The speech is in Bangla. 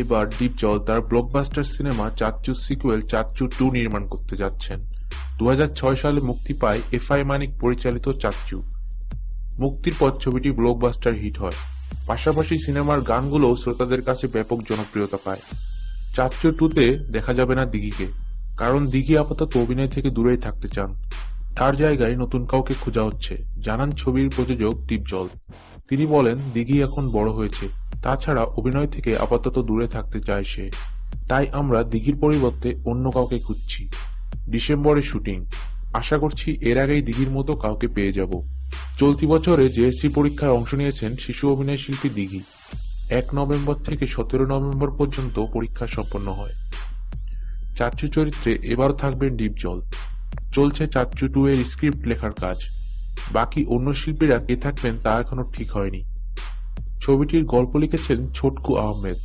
এবার ডিপজল তার blockbuster cinema Chachchu sequel Chachchu two নির্মাণ করতে যাচ্ছেন। দু হাজার ছয় সালে মুক্তি পায় এফআই মানিক পরিচালিত চাচ্চু। মুক্তির পর ছবিটি ব্লকবাস্টার হিট হয়। পাশাপাশি সিনেমার গানগুলোও শ্রোতাদের কাছে ব্যাপক জনপ্রিয়তা পায়। চাচ্চু টুতে দেখা যাবে না দিঘিকে, কারণ দিঘি আপাতত অভিনয় থেকে দূরেই থাকতে চান। তার জায়গায় নতুন কাউকে খোঁজা হচ্ছে, জানান ছবির প্রযোজক দীপজল তিনি বলেন, দিঘি এখন বড় হয়েছে। তাছাড়া অভিনয় থেকে আপাতত দূরে থাকতে চায় সে। তাই আমরা দিঘির পরিবর্তে অন্য কাউকে খুঁজছি। ডিসেম্বরে শুটিং। আশা করছি এর আগেই দিঘির মতো কাউকে পেয়ে যাব। চলতি বছরে জেএসসি পরীক্ষায় অংশ নিয়েছেন শিশু অভিনয় শিল্পী দিঘি। এক নভেম্বর থেকে সতেরো নভেম্বর পর্যন্ত পরীক্ষা সম্পন্ন হয়। চাচ্চু চরিত্রে এবার থাকবেন ডিপজল। চলছে চাচ্চু টু এর স্ক্রিপ্ট লেখার কাজ। বাকি অন্য শিল্পীরা কে থাকবেন তা এখনও ঠিক হয়নি। ছবিটির গল্প লিখেছেন ছটকু আহমেদ।